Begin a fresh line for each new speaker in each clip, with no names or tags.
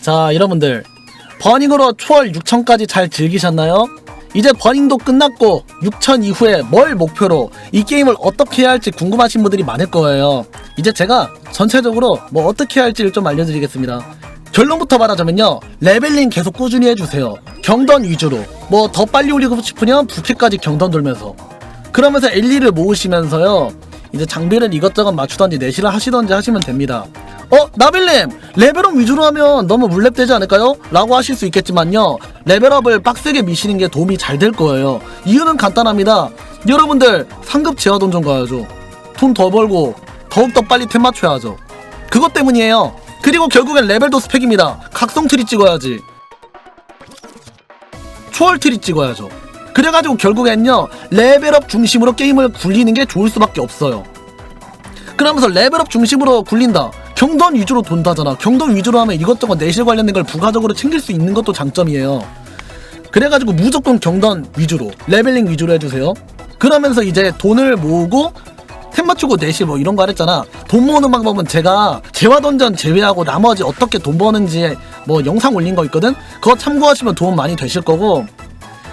자, 여러분들. 버닝으로 초월 6천까지 잘 즐기셨나요? 이제 버닝도 끝났고 6천 이후에 뭘 목표로 이 게임을 어떻게 해야 할지 궁금하신 분들이 많을 거예요. 이제 제가 전체적으로 뭐 어떻게 해야 할지를 좀 알려드리겠습니다. 결론부터 말하자면요. 레벨링 계속 꾸준히 해주세요. 경던 위주로. 뭐 더 빨리 올리고 싶으면 부캐까지 경던 돌면서. 그러면서 엘리를 모으시면서요. 이제 장비를 이것저것 맞추던지 내실을 하시던지 하시면 됩니다. 어, 나빌님! 레벨업 위주로 하면 너무 물랩되지 않을까요? 라고 하실 수 있겠지만요. 레벨업을 빡세게 미시는 게 도움이 잘 될 거예요. 이유는 간단합니다. 여러분들, 상급 제화 돈좀 가야죠. 돈 더 벌고, 더욱더 빨리 템 맞춰야죠. 그것 때문이에요. 그리고 결국엔 레벨도 스펙입니다. 각성 트리 찍어야지. 초월 트리 찍어야죠. 그래가지고 결국엔요 레벨업 중심으로 게임을 굴리는 게 좋을 수밖에 없어요. 그러면서 레벨업 중심으로 굴린다. 경던 위주로 돈다잖아. 경던 위주로 하면 이것저것 내실 관련된 걸 부가적으로 챙길 수 있는 것도 장점이에요. 그래가지고 무조건 경던 위주로 레벨링 위주로 해주세요. 그러면서 이제 돈을 모으고 템 맞추고 내실 뭐 이런 거 하랬잖아. 돈 모으는 방법은 제가 재화 던전 제외하고 나머지 어떻게 돈 버는지 뭐 영상 올린 거 있거든. 그거 참고하시면 도움 많이 되실 거고.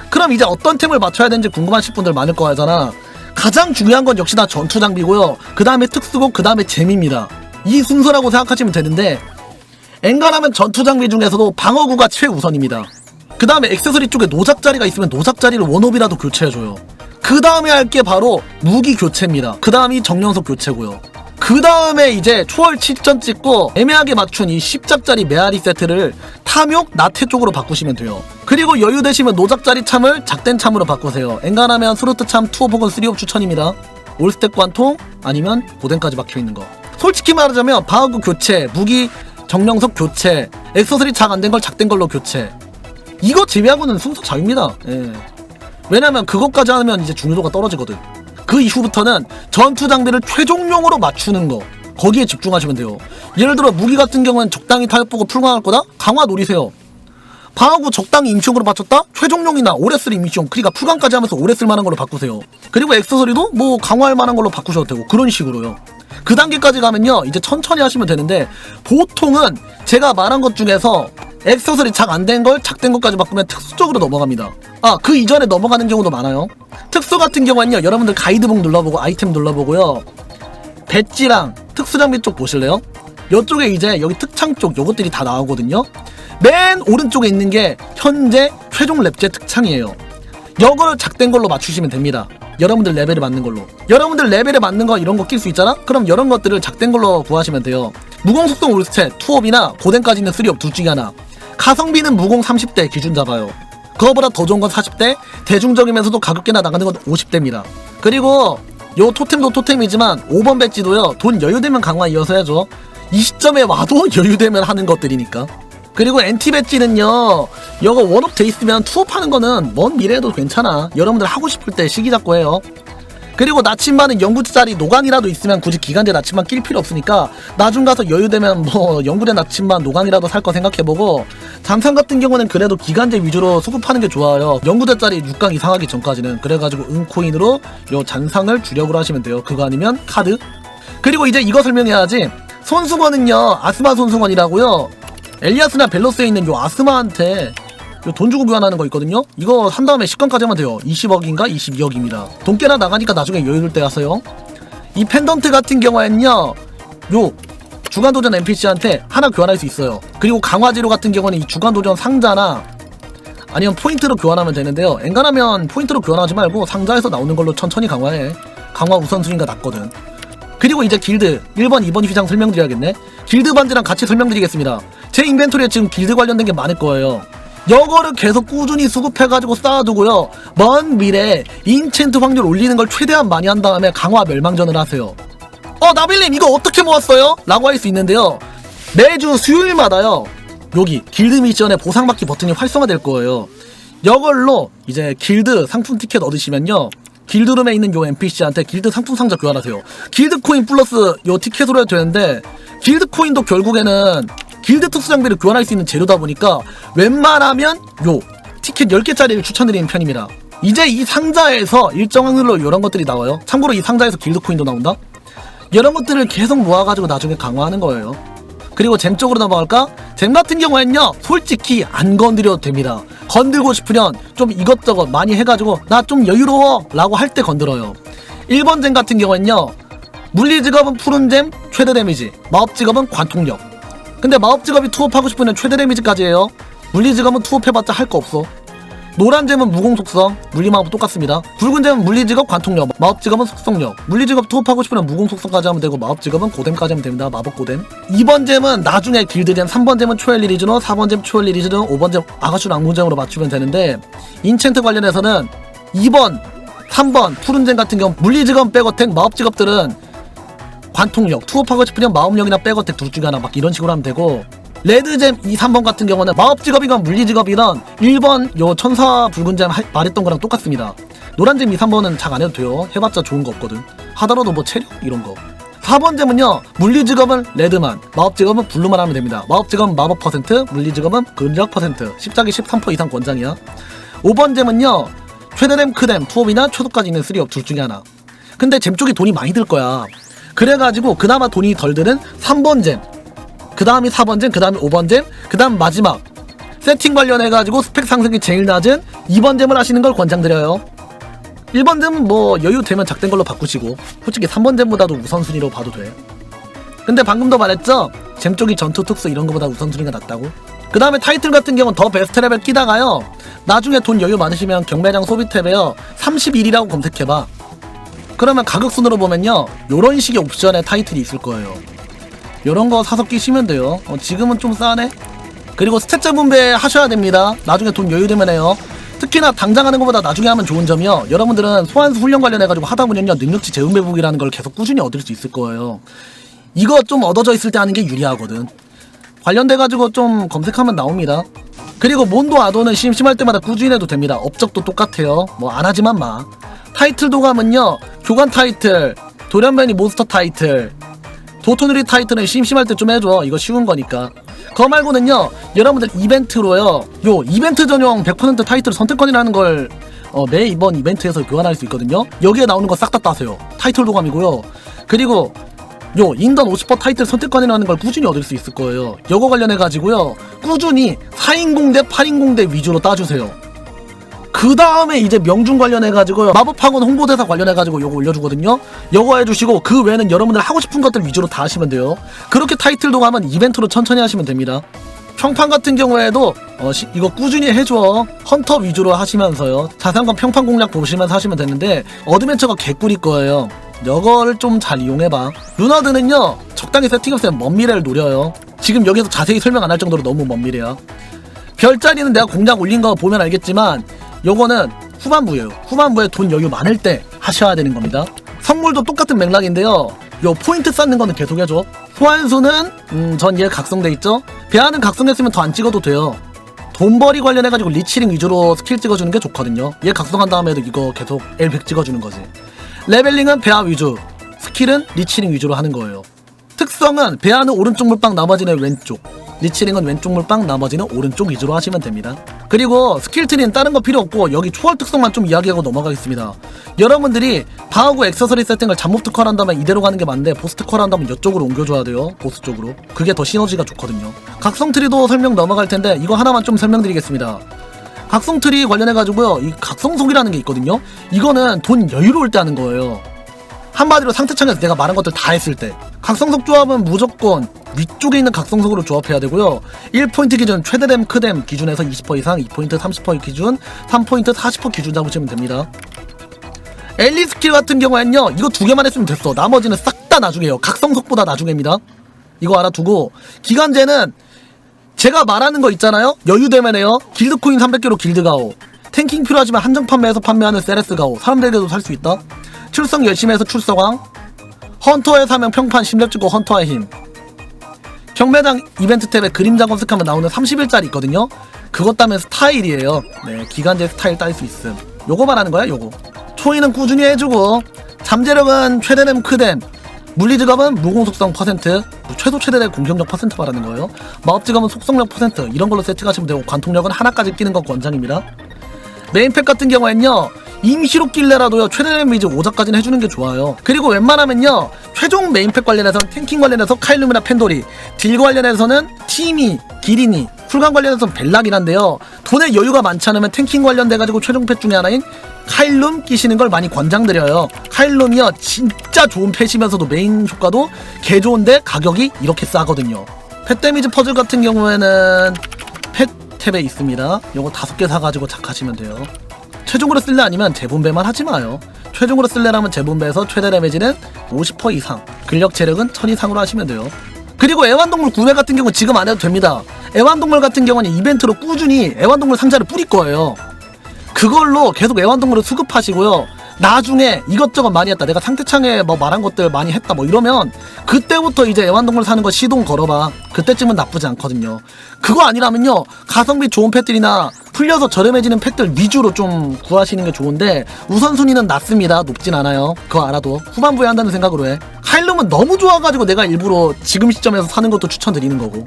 그럼 이제 어떤 템을 맞춰야 되는지 궁금하실 분들 많을 거잖아. 가장 중요한 건 역시나 전투 장비고요. 그 다음에 특수고 그 다음에 재미입니다. 이 순서라고 생각하시면 되는데 엔간하면 전투 장비 중에서도 방어구가 최우선입니다. 그 다음에 액세서리 쪽에 노작 자리가 있으면 노작 자리를 원업이라도 교체해줘요. 그 다음에 할 게 바로 무기 교체입니다. 그 다음이 정령석 교체고요. 그 다음에 이제 초월 7전 찍고 애매하게 맞춘 이 10작짜리 메아리 세트를 탐욕 나태 쪽으로 바꾸시면 돼요. 그리고 여유 되시면 노작짜리 참을 작된 참으로 바꾸세요. 엔간하면 스루트 참 투업 혹은 쓰리업 추천입니다. 올스택 관통 아니면 고den까지 박혀있는 거. 솔직히 말하자면 방어구 교체, 무기 정령석 교체, 액세서리 작 안 된 걸 작된 걸로 교체. 이거 제외하고는 순서 자유입니다. 예. 왜냐면 그것까지 하면 이제 중요도가 떨어지거든. 그 이후부터는 전투 장비를 최종용으로 맞추는 거. 거기에 집중하시면 돼요. 예를 들어 무기 같은 경우는 적당히 타격 보고 풀강할 거다? 강화 노리세요. 방하고 적당히 임시용으로 맞췄다? 최종용이나 오래 쓸 임시용, 그러니까 풀강까지 하면서 오래 쓸 만한 걸로 바꾸세요. 그리고 액세서리도 뭐 강화할 만한 걸로 바꾸셔도 되고 그런 식으로요. 그 단계까지 가면요 이제 천천히 하시면 되는데 보통은 제가 말한 것 중에서 액세서리 작안된걸 작된 것까지 바꾸면 특수 쪽으로 넘어갑니다. 아 그 이전에 넘어가는 경우도 많아요. 특수 같은 경우는요 여러분들 가이드북 눌러보고 아이템 눌러보고요 배지랑 특수 장비 쪽 보실래요? 이쪽에 이제 여기 특창 쪽 요것들이 다 나오거든요. 맨 오른쪽에 있는 게 현재 최종 랩제 특창이에요. 이거를 작된 걸로 맞추시면 됩니다. 여러분들 레벨에 맞는 걸로. 여러분들 레벨에 맞는 거 이런 거 낄 수 있잖아? 그럼 이런 것들을 작된 걸로 구하시면 돼요. 무공 속성 올스탯, 투업이나 고den까지 있는 쓰리업 둘 중에 하나. 가성비는 무공 30대 기준 잡아요. 그거보다 더 좋은 건 40대, 대중적이면서도 가볍게나 나가는 건 50대입니다. 그리고 요 토템도 토템이지만 5번 배지도요. 돈 여유되면 강화 이어서 해야죠. 이 시점에 와도 여유되면 하는 것들이니까. 그리고 엔티 배지는요. 이거 원업 돼 있으면 투업하는 거는 먼 미래에도 괜찮아. 여러분들 하고 싶을 때 시기 잡고 해요. 그리고 나침반은 영구짜리 노간이라도 있으면 굳이 기간제 나침반 낄 필요 없으니까 나중 가서 여유되면 뭐 영구대 나침반 노간이라도 살 거 생각해보고 잠상 같은 경우는 그래도 기간제 위주로 수급하는 게 좋아요 영구대짜리 6강 이상 하기 전까지는 그래가지고 은코인으로 요 잔상을 주력으로 하시면 돼요 그거 아니면 카드 그리고 이제 이거 설명해야지 손수건은요 아스마 손수건이라고요 엘리아스나 벨로스에 있는 요 아스마한테 이거 돈 주고 교환하는 거 있거든요? 이거 한 다음에 10강까지 하면 돼요. 20억인가 22억입니다. 돈 깨나 나가니까 나중에 여유를 때 하세요. 이 펜던트 같은 경우에는요, 요 주간도전 NPC한테 하나 교환할 수 있어요. 그리고 강화지로 같은 경우는 이 주간도전 상자나 아니면 포인트로 교환하면 되는데요. 엔간하면 포인트로 교환하지 말고 상자에서 나오는 걸로 천천히 강화해. 강화 우선순위가 낮거든. 그리고 이제 길드 1번, 2번 휘장 설명드려야겠네. 길드 반지랑 같이 설명드리겠습니다. 제 인벤토리에 지금 길드 관련된 게 많을 거예요. 이거를 계속 꾸준히 수급해가지고 쌓아두고요. 먼 미래에 인챈트 확률 올리는 걸 최대한 많이 한 다음에 강화 멸망전을 하세요. 어, 나빌님 이거 어떻게 모았어요? 라고 할 수 있는데요. 매주 수요일마다요. 여기 길드 미션의 보상받기 버튼이 활성화될 거예요. 이걸로 이제 길드 상품 티켓 얻으시면요. 길드룸에 있는 요 NPC한테 길드 상품 상자 교환하세요. 길드 코인 플러스 요 티켓으로 해도 되는데 길드 코인도 결국에는 길드 특수 장비를 교환할 수 있는 재료다 보니까 웬만하면 요 티켓 10개짜리를 추천드리는 편입니다. 이제 이 상자에서 일정 확률로 이런 것들이 나와요. 참고로 이 상자에서 길드 코인도 나온다. 이런 것들을 계속 모아가지고 나중에 강화하는 거예요. 그리고 잼 쪽으로 넘어갈까? 잼 같은 경우에는요 솔직히 안 건드려도 됩니다 건들고 싶으면 좀 이것저것 많이 해가지고 나 좀 여유로워 라고 할 때 건들어요 1번 잼 같은 경우에는요 물리 직업은 푸른 잼 최대 데미지 마법 직업은 관통력 근데 마법 직업이 투업하고 싶으면 최대 데미지까지 해요 물리 직업은 투업해봤자 할 거 없어 노란 잼은 무공 속성, 물리 마법 똑같습니다. 붉은 잼은 물리 직업 관통력, 마법 직업은 속성력. 물리 직업 투업하고 싶으면 무공 속성까지 하면 되고 마법 직업은 고뎀까지 하면 됩니다. 마법 고뎀. 2번 잼은 나중에 길드 잼, 3번 잼은 초엘리 리즈노, 4번 잼 초엘리 리즈노, 5번 잼 아가슈 랑무잼으로 맞추면 되는데 인챈트 관련해서는 2번, 3번 푸른 잼 같은 경우 물리 직업 백어택, 마법 직업들은 관통력, 투업하고 싶으면 마법력이나 백어택 둘 중에 하나 막 이런 식으로 하면 되고 레드잼 2, 3번 같은 경우는 마법 직업이건 물리 직업이건 1번 요 천사 붉은잼 하- 말했던 거랑 똑같습니다. 노란잼 2, 3번은 작안 해도 돼요. 해봤자 좋은 거 없거든. 하더라도 뭐 체력 이런 거. 4번 잼은요 물리 직업은 레드만 마법 직업은 블루만 하면 됩니다 마법 직업은 마법 퍼센트 물리 직업은 근력 퍼센트 십자기 13% 이상 권장이야 5번 잼은요 최대댐 크댐 투업이나 초도까지 있는 쓰리업 둘 중에 하나 근데 잼 쪽이 돈이 많이 들 거야 그래가지고 그나마 돈이 덜 드는 3번 잼. 그 다음이 4번 잼, 그 다음이 5번 잼, 그 다음 마지막. 세팅 관련해가지고 스펙 상승이 제일 낮은 2번 잼을 하시는 걸 권장드려요. 1번 잼은 뭐 여유 되면 작된 걸로 바꾸시고 솔직히 3번 잼보다도 우선순위로 봐도 돼. 근데 방금도 말했죠? 잼 쪽이 전투 특수 이런 거보다 우선순위가 낮다고? 그 다음에 타이틀 같은 경우는 더 베스트 레벨 끼다가요. 나중에 돈 여유 많으시면 경매장 소비 탭에요. 31이라고 검색해봐 그러면 가격 순으로 보면요 요런 식의 옵션에 타이틀이 있을 거예요. 요런 거 사서 끼시면 돼요. 어, 지금은 좀 싸네? 그리고 스탯 분배 하셔야 됩니다. 나중에 돈 여유되면 해요. 특히나 당장 하는 것보다 나중에 하면 좋은 점이요. 여러분들은 소환수 훈련 관련해가지고 하다 보면요 능력치 재운배북이라는 걸 계속 꾸준히 얻을 수 있을 거예요. 이거 좀 얻어져 있을 때 하는 게 유리하거든. 관련돼가지고 좀 검색하면 나옵니다. 그리고 몬도 아도는 심심할 때마다 꾸준히 해도 됩니다. 업적도 똑같아요. 뭐 안 하지만 마 타이틀 도감은요 교관 타이틀 돌연변이 몬스터 타이틀 도토누리 타이틀은 심심할 때 좀 해줘. 이거 쉬운 거니까. 그거 말고는요, 여러분들 이벤트로요, 요 이벤트 전용 100% 타이틀 선택권이라는 걸 어, 매 이번 이벤트에서 교환할 수 있거든요. 여기에 나오는 거 싹 다 따세요. 타이틀 도감이고요. 그리고 요 인던 50% 타이틀 선택권이라는 걸 꾸준히 얻을 수 있을 거예요. 요거 관련해 가지고요, 꾸준히 4인공 대 8인공 대 위주로 따주세요. 그 다음에 이제 명중 관련해가지고요. 마법학원 홍보대사 관련해가지고 요거 올려주거든요. 요거 해주시고 그 외에는 여러분들 하고 싶은 것들 위주로 다 하시면 돼요. 그렇게 타이틀도 가면 이벤트로 천천히 하시면 됩니다. 평판 같은 경우에도 어, 시- 이거 꾸준히 해줘. 헌터 위주로 하시면서요. 자산관 평판 공략 보시면서 하시면 되는데 어드벤처가 개꿀일 거예요. 요거를 좀 잘 이용해봐. 루나드는요 적당히 세팅했으면 먼 미래를 노려요. 지금 여기서 자세히 설명 안 할 정도로 너무 먼 미래야. 별자리는 내가 공략 올린 거 보면 알겠지만 요거는 후반부예요. 후반부에 돈 여유 많을 때 하셔야 되는 겁니다. 선물도 똑같은 맥락인데요. 요 포인트 쌓는 거는 계속 해줘. 소환수는 음, 전 얘 각성돼 있죠. 배아는 각성했으면 더 안 찍어도 돼요. 돈벌이 관련해가지고 리치링 위주로 스킬 찍어주는 게 좋거든요. 얘 각성한 다음에도 이거 계속 L100 찍어주는 거지. 레벨링은 배아 위주, 스킬은 리치링 위주로 하는 거예요. 특성은 배아는 오른쪽 물방 나머지는 왼쪽 리치링은 왼쪽 물방 나머지는 오른쪽 위주로 하시면 됩니다. 그리고 스킬트리는 다른 거 필요 없고 여기 초월 특성만 좀 이야기하고 넘어가겠습니다. 여러분들이 바하고 액세서리 세팅을 잠못 특화를 한다면 이대로 가는 게 맞는데 보스 특화를 한다면 이쪽으로 옮겨줘야 돼요. 보스 쪽으로. 그게 더 시너지가 좋거든요. 각성 트리도 설명 넘어갈 텐데 이거 하나만 좀 설명드리겠습니다. 각성 트리 관련해가지고요 이 각성속이라는 게 있거든요. 이거는 돈 여유로울 때 하는 거예요. 한마디로 상태창에서 내가 말한 것들 다 했을 때. 각성석 조합은 무조건 위쪽에 있는 각성석으로 조합해야 되고요. 1포인트 기준 최대 댐 크댐 기준에서 20% 이상 2포인트 30% 기준 3포인트 40% 기준 잡으시면 됩니다. 엘리 스킬 같은 경우에는요 이거 두 개만 했으면 됐어. 나머지는 싹 다 나중에요. 각성석보다 나중에입니다. 이거 알아두고 기간제는 제가 말하는 거 있잖아요? 여유되면 해요. 길드코인 300개로 길드가오. 탱킹 필요하지만 한정 판매에서 판매하는 세레스 가오. 사람들에게도 살 수 있다. 출석 열심히 해서 출석왕. 헌터에 사면 평판 심력 찍고 헌터의 힘 경매장 이벤트 탭에 그림자 검색하면 나오는 30일짜리 있거든요. 그것 따면 스타일이에요. 네 기간제 스타일 딸 수 있음. 요거 말하는 거야 요거? 초이는 꾸준히 해주고 잠재력은 최대댐 크댐. 물리 직업은 무공속성 퍼센트 최소 최대의 공격력 퍼센트 말하는 거예요. 마법 직업은 속성력 퍼센트. 이런 걸로 세팅하시면 되고 관통력은 하나까지 끼는 건 권장입니다. 메인팩 같은 경우엔요 임시로 낄래라도요 최대 데미지 5자까지는 해주는 게 좋아요. 그리고 웬만하면요 최종 메인팩 관련해서 탱킹 관련해서 카일룸이나 펜도리 딜 관련해서는 팀이 기린이 쿨감 관련해서 벨락이긴 한데요. 돈에 여유가 많지 않으면 탱킹 관련돼가지고 최종 펫 중에 하나인 카일룸 끼시는 걸 많이 권장드려요. 카일룸이요 진짜 좋은 펫이면서도 메인 효과도 개 좋은데 가격이 이렇게 싸거든요. 펫 데미지 퍼즐 같은 경우에는 펫 탭에 있습니다. 요거 다섯 개 사가지고 착하시면 돼요 최종으로 쓸래 아니면 재분배만 하지 마요. 최종으로 쓸래라면 재분배해서 최대 데미지는 50% 이상, 근력 체력은 1000 이상으로 하시면 돼요. 그리고 애완동물 구매 같은 경우 지금 안 해도 됩니다. 애완동물 같은 경우는 이벤트로 꾸준히 애완동물 상자를 뿌릴 거예요. 그걸로 계속 애완동물을 수급하시고요. 나중에 이것저것 많이 했다. 내가 상태창에 뭐 말한 것들 많이 했다. 뭐 이러면 그때부터 이제 애완동물 사는 거 시동 걸어봐. 그때쯤은 나쁘지 않거든요. 그거 아니라면요. 가성비 좋은 펫들이나 풀려서 저렴해지는 펫들 위주로 좀 구하시는 게 좋은데 우선순위는 낮습니다. 높진 않아요. 그거 알아도 후반부에 한다는 생각으로 해. 카일룸은 너무 좋아가지고 내가 일부러 지금 시점에서 사는 것도 추천드리는 거고.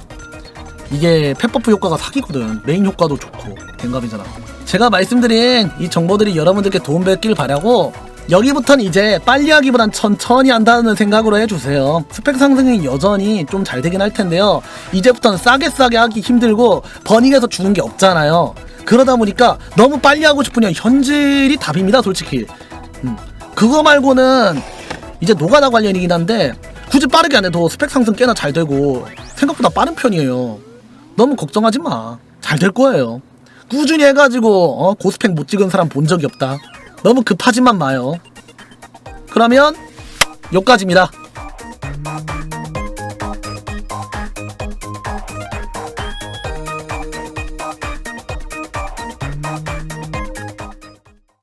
이게 펫버프 효과가 사기거든. 메인 효과도 좋고 댕갑이잖아. 제가 말씀드린 이 정보들이 여러분들께 도움되길 바라고 여기부터는 이제 빨리 하기보단 천천히 한다는 생각으로 해주세요. 스펙 상승이 여전히 좀 잘 되긴 할 텐데요. 이제부터는 싸게 싸게 하기 힘들고 버닝에서 주는 게 없잖아요. 그러다 보니까 너무 빨리 하고 싶으면 현질이 답입니다, 솔직히. 음. 그거 말고는 이제 노가다 관련이긴 한데 굳이 빠르게 안 해도 스펙 상승 꽤나 잘 되고 생각보다 빠른 편이에요. 너무 걱정하지 마. 잘 될 거예요. 꾸준히 해가지고 어, 고스펙 못 찍은 사람 본 적이 없다. 너무 급하지만 마요. 그러면 여기까지입니다.